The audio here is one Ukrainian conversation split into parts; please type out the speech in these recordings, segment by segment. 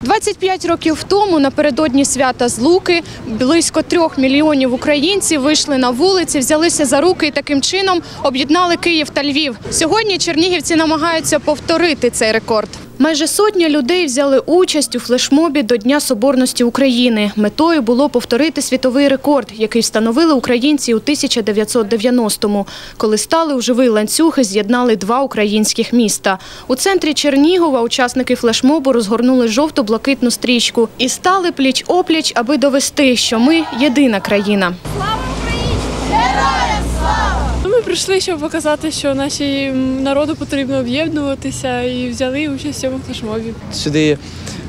25 років тому напередодні свята Злуки близько трьох мільйонів українців вийшли на вулиці, взялися за руки і таким чином об'єднали Київ та Львів. Сьогодні чернігівці намагаються повторити цей рекорд. Майже сотня людей взяли участь у флешмобі до Дня Соборності України. Метою було повторити світовий рекорд, який встановили українці у 1990-му, коли стали у живий ланцюг і з'єднали два українських міста. У центрі Чернігова учасники флешмобу розгорнули жовто-блакитну стрічку і стали пліч-опліч, аби довести, що ми єдина країна. Прийшли, щоб показати, що нашій народу потрібно об'єднуватися і взяли участь в цьому флешмобі. Сюди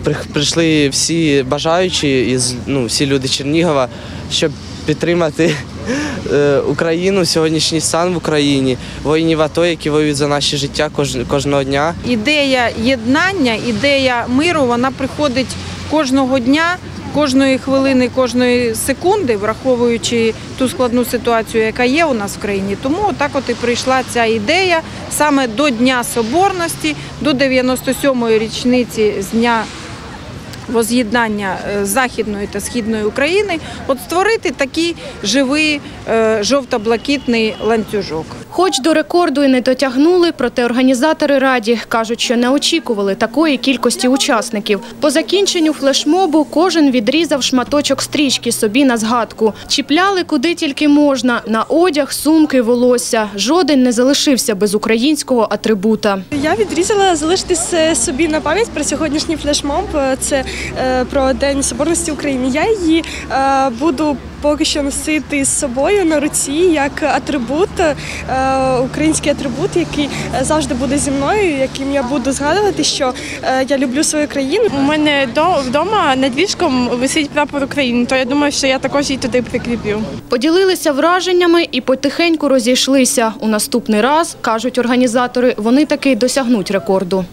при- прийшли всі бажаючі, із, ну, всі люди Чернігова, щоб підтримати е, Україну, сьогоднішній стан в Україні, воїнів АТО, які воюють за наше життя кож- кожного дня. ідея єднання, ідея миру, вона приходить кожного дня, кожної хвилини, кожної секунди, враховуючи ту складну ситуацію, яка є у нас в країні. Тому так от і прийшла ця ідея саме до Дня Соборності, до 97-ї річниці з дня воз'єднання е, Західної та Східної України, от створити такий живий е, жовто-блакитний ланцюжок. Хоч до рекорду і не дотягнули, проте організатори раді кажуть, що не очікували такої кількості учасників. По закінченню флешмобу кожен відрізав шматочок стрічки собі на згадку. Чіпляли куди тільки можна на одяг, сумки, волосся. Жоден не залишився без українського атрибута. Я відрізала залишитися собі на пам'ять про сьогоднішній флешмоб. Це е, про День Соборності України. Я її е, буду поки що носити з собою на руці як атрибут, е, український атрибут, який завжди буде зі мною, яким я буду згадувати, що е, я люблю свою країну. У мене до- вдома над ліжком висить прапор України, то я думаю, що я також її туди прикріплю. Поділилися враженнями і потихеньку розійшлися. У наступний раз, кажуть організатори, вони таки досягнуть рекорду.